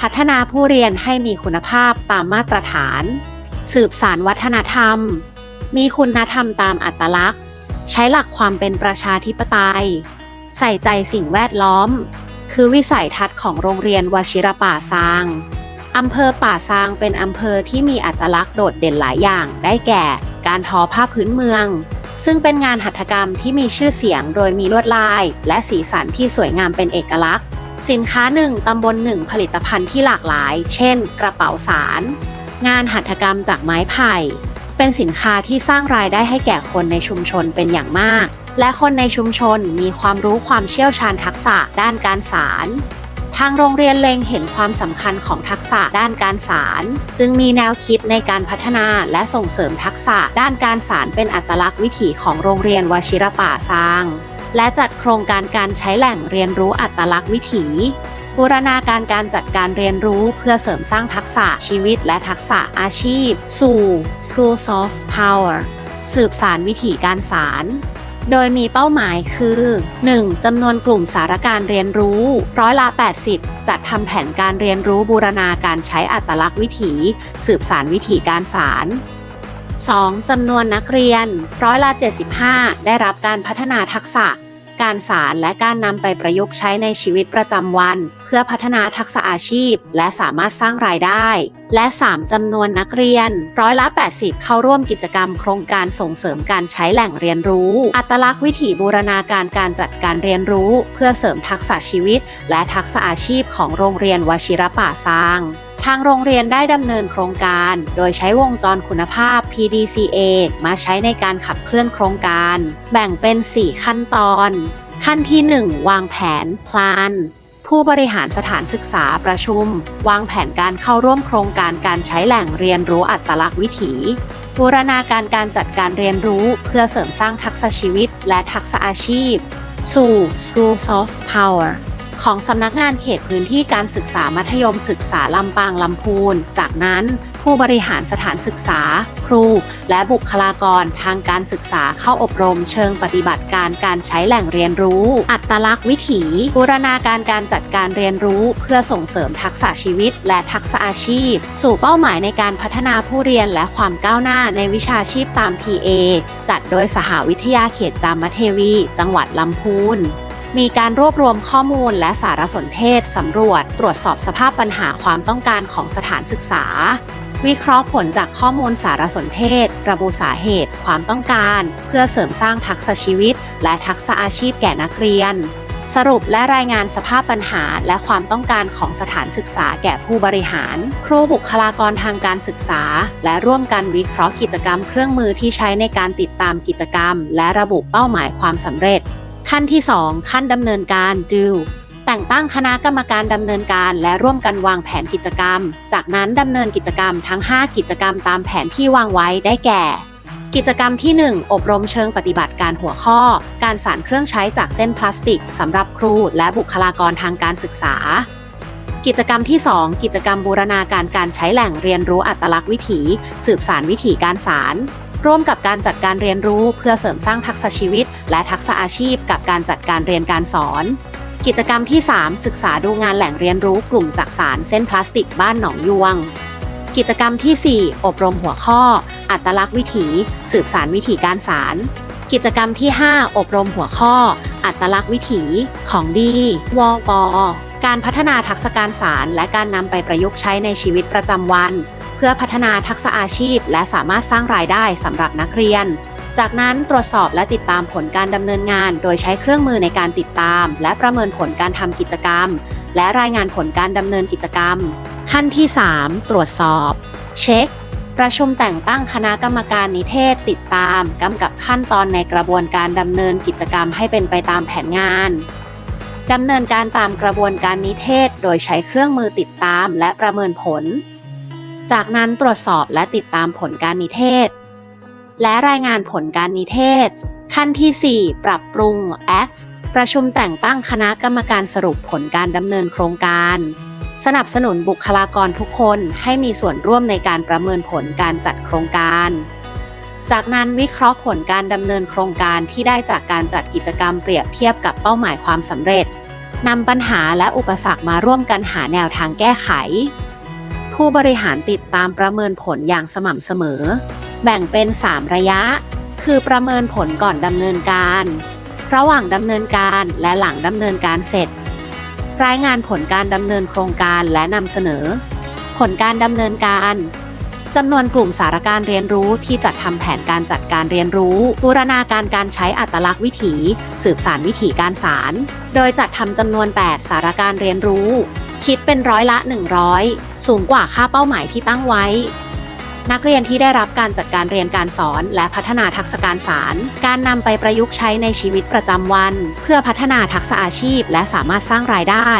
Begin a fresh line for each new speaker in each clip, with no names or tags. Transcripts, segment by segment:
พัฒนาผู้เรียนให้มีคุณภาพตามมาตรฐาน สืบสารวัฒนธรรม มีคุณธรรมตามอัตลักษณ์ ใช้หลักความเป็นประชาธิปไตย ใส่ใจสิ่งแวดล้อม คือวิสัยทัศน์ของโรงเรียนวชิรป่าซางอำเภอป่าซางเป็นอำเภอที่มีอัตลักษณ์โดดเด่นหลายอย่าง ได้แก่ การทอผ้าพื้นเมือง ซึ่งเป็นงานหัตถกรรมที่มีชื่อเสียงโดยมีลวดลาย และสีสันที่สวยงามเป็นเอกลักษณ์ สินค้าหนึ่งตำบลหนึ่งผลิตภัณฑ์ที่หลากหลาย เช่น กระเป๋าสาร งานหัตถกรรมจากไม้ไผ่ เป็นสินค้าที่สร้างรายได้ให้แก่คนในชุมชนเป็นอย่างมาก และคนในชุมชนมีความรู้ความเชี่ยวชาญทักษะด้านการสาร ทางโรงเรียนเล็งเห็นความสำคัญของทักษะด้านการสาร จึงมีแนวคิดในการพัฒนาและส่งเสริมทักษะด้านการสารเป็นอัตลักษณ์วิถีของโรงเรียนวชิรป่าซาง และจัดโครงการการใช้แหล่งเรียนรู้อัตลักษณ์วิถีบูรณาการการจัดการเรียนรู้เพื่อเสริมสร้างทักษะชีวิตและทักษะอาชีพ สู่ Schools of Power สืบสารวิถีการสาร โดยมีเป้าหมายคือ 1. จำนวนกลุ่มสารการเรียนรู้ร้อยละ 80 จัดทำแผนการเรียนรู้บูรณาการใช้อัตลักษณ์วิถี สืบสารวิถีการสาร 2. จำนวนนักเรียนร้อยละ 75 ได้รับการพัฒนาทักษะ การสารและการนำไปประยุกต์ใช้ในชีวิตประจำวัน เพื่อพัฒนาทักษะอาชีพ และสามารถสร้างรายได้ และ 3. จำนวนนักเรียนร้อยละ 80 เข้าร่วมกิจกรรมโครงการส่งเสริมการใช้แหล่งเรียนรู้ อัตลักษณ์วิถีบูรณาการการจัดการเรียนรู้ เพื่อเสริมทักษะชีวิต และทักษะอาชีพของโรงเรียนวชิรป่าซาง ทางโรงเรียนได้ดำเนินโครงการ โดยใช้วงจรคุณภาพ PDCA มาใช้ในการขับเคลื่อนโครงการ แบ่งเป็น 4 ขั้นตอน ขั้นที่ 1 วางแผน plan ผู้บริหารสถานศึกษาประชุม วางแผนการเข้าร่วมโครงการการใช้แหล่งเรียนรู้อัตลักษณ์วิถี บูรณาการการจัดการเรียนรู้เพื่อเสริมสร้างทักษะชีวิตและทักษะอาชีพ สู่ Schools of Power ของสำนักงานเขตพื้นที่การศึกษามัธยมศึกษาลำปางลำพูน จากนั้นผู้บริหารสถานศึกษา ครู และบุคลากรทางการศึกษาเข้าอบรมเชิงปฏิบัติการการใช้แหล่งเรียนรู้ อัตลักษณ์วิถีบูรณาการการจัดการเรียนรู้ เพื่อส่งเสริมทักษะชีวิต และทักษะอาชีพ สู่เป้าหมายในการพัฒนาผู้เรียนและความก้าวหน้าในวิชาชีพตาม TA จัดโดยสหวิทยาเขตจามเทวี จังหวัดลำพูน มีการรวบรวมข้อมูลและสารสนเทศสำรวจ ตรวจสอบสภาพปัญหาความต้องการของสถานศึกษา วิเคราะห์ผลจากข้อมูลสารสนเทศ ระบุสาเหตุ ความต้องการ เพื่อเสริมสร้างทักษะชีวิต และทักษะอาชีพแก่นักเรียน สรุปและรายงานสภาพปัญหาและความต้องการของสถานศึกษาแก่ผู้บริหาร ครูบุคลากรทางการศึกษา และร่วมกันวิเคราะห์กิจกรรมเครื่องมือที่ใช้ในการติดตามกิจกรรม และระบุเป้าหมายความสำเร็จ ขั้นที่ 2 ขั้นดำเนินการ do แต่งตั้งคณะกรรมการดำเนินการและร่วมกันวางแผนกิจกรรม จากนั้นดำเนินกิจกรรมทั้ง 5 กิจกรรมตามแผนที่วางไว้ได้แก่ กิจกรรมที่ 1 อบรมเชิงปฏิบัติการหัวข้อ การสารเครื่องใช้จากเส้นพลาสติกสำหรับครูและบุคลากรทางการศึกษา กิจกรรมที่ 2 กิจกรรมบูรณาการการใช้แหล่งเรียนรู้อัตลักษณ์วิถี สืบสารวิถีการสาร ร่วมกับการจัดการเรียนรู้เพื่อเสริมสร้างทักษะชีวิต และทักษะอาชีพ กับการจัดการเรียนการสอน กิจกรรมที่ 3 ศึกษาดูงานแหล่งเรียนรู้กลุ่มจักสารเส้นพลาสติกบ้านหนองยวง กิจกรรมที่ 4 อบรมหัวข้อ อัตลักษณ์วิถี สืบสารวิถีการสาร กิจกรรมที่ 5 อบรมหัวข้อ อัตลักษณ์วิถีของดีวปการพัฒนาทักษะการสารและการนำไปประยุกต์ใช้ในชีวิตประจำวัน พื่อพัฒนาทักษะอาชีพ และสามารถสร้างรายได้สำหรับนักเรียน จากนั้นตรวจสอบและติดตามผลการดำเนินงาน โดยใช้เครื่องมือในการติดตาม และประเมินผลการทำกิจกรรม และรายงานผลการดำเนินกิจกรรม ขั้นที่ 3 ตรวจสอบ เช็ค ประชุมแต่งตั้งคณะกรรมการนิเทศ ติดตามกำกับขั้นตอนในกระบวนการดำเนินกิจกรรมให้เป็นไปตามแผนงานดำเนินการตามกระบวนการนิเทศ โดยใช้เครื่องมือติดตามและประเมินผล จากนั้นตรวจสอบและติดตามผลการนิเทศ และรายงานผลการนิเทศ ขั้นที่ 4 ปรับปรุง Act ประชุมแต่งตั้งคณะกรรมการสรุปผลการดำเนินโครงการ สนับสนุนบุคลากรทุกคนให้มีส่วนร่วมในการประเมินผลการจัดโครงการ จากนั้นวิเคราะห์ผลการดำเนินโครงการที่ได้จากการจัดกิจกรรมเปรียบเทียบกับเป้าหมายความสำเร็จนำปัญหาและอุปสรรคมาร่วมกันหาแนวทางแก้ไข ผู้บริหารติดตามประเมินผลอย่างสม่ำเสมอ แบ่งเป็น 3 ระยะ คือประเมินผลก่อนดำเนินการ ระหว่างดำเนินการและหลังดำเนินการเสร็จ รายงานผลการดำเนินโครงการและนำเสนอ ผลการดำเนินการจำนวนกลุ่มสารการเรียนรู้ที่จัดทำแผนการจัดการเรียนรู้ บูรณาการการใช้อัตลักษณ์วิถี สืบสารวิถีการสาร โดยจัดทำจำนวน 8 สารการเรียนรู้ คิดเป็นร้อยละ 100 สูงกว่าค่าเป้าหมายที่ตั้งไว้ นักเรียนที่ได้รับการจัดการเรียนการสอนและพัฒนาทักษะการสาร การนำไปประยุกต์ใช้ในชีวิตประจำวัน เพื่อพัฒนาทักษะอาชีพ และสามารถสร้างรายได้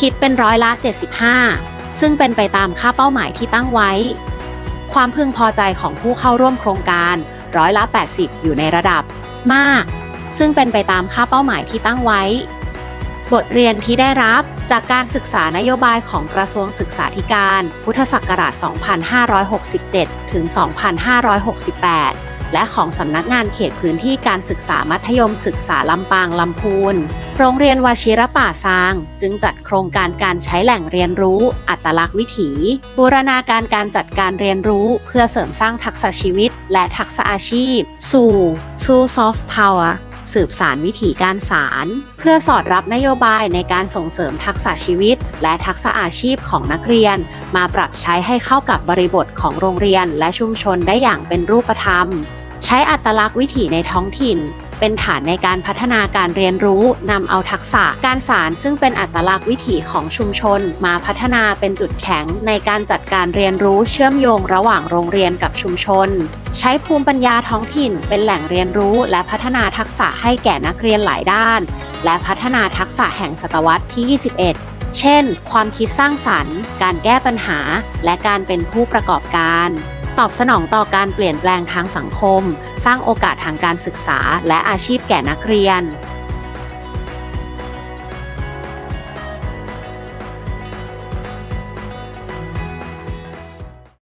คิดเป็นร้อยละ 75 ซึ่งเป็นไปตามค่าเป้าหมายที่ตั้งไว้ ความพึงพอใจของผู้เข้าร่วมโครงการร้อยละ 80 อยู่ในระดับมาก ซึ่งเป็นไปตามค่าเป้าหมายที่ตั้งไว้ บทเรียนที่ได้รับจากการศึกษานโยบายของกระทรวงศึกษาธิการ พุทธศักราช 2567 ถึง 2568 และของสำนักงานเขตพื้นที่การศึกษามัธยมศึกษาลำปางลำพูน โรงเรียนวชิรป่าซาง จึงจัดโครงการการใช้แหล่งเรียนรู้ อัตลักษณ์วิถี บูรณาการการจัดการเรียนรู้เพื่อเสริมสร้างทักษะชีวิต และทักษะอาชีพ สู่ True Soft Power สืบสารวิถีการสาร เพื่อสอดรับนโยบายในการส่งเสริมทักษะชีวิต และทักษะอาชีพของนักเรียน มาปรับใช้ให้เข้ากับบริบทของโรงเรียนและชุมชนได้อย่างเป็นรูปธรรม ใช้อัตลักษณ์วิถีในท้องถิ่น เป็นฐานในการพัฒนาการเรียนรู้นำเอาทักษะการสารซึ่งเป็นอัตลักษณ์วิถีของชุมชน มาพัฒนาเป็นจุดแข็งในการจัดการเรียนรู้เชื่อมโยงระหว่างโรงเรียนกับชุมชน ใช้ภูมิปัญญาท้องถิ่น เป็นแหล่งเรียนรู้และพัฒนาทักษะให้แก่นักเรียนหลายด้าน และพัฒนาทักษะแห่งศตวรรษที่ 21 เช่น ความคิดสร้างสรรค์ การแก้ปัญหา และการเป็นผู้ประกอบการ ตอบสนองต่อการเปลี่ยนแปลงทางสังคม สร้างโอกาสทางการศึกษาและอาชีพแก่นักเรียน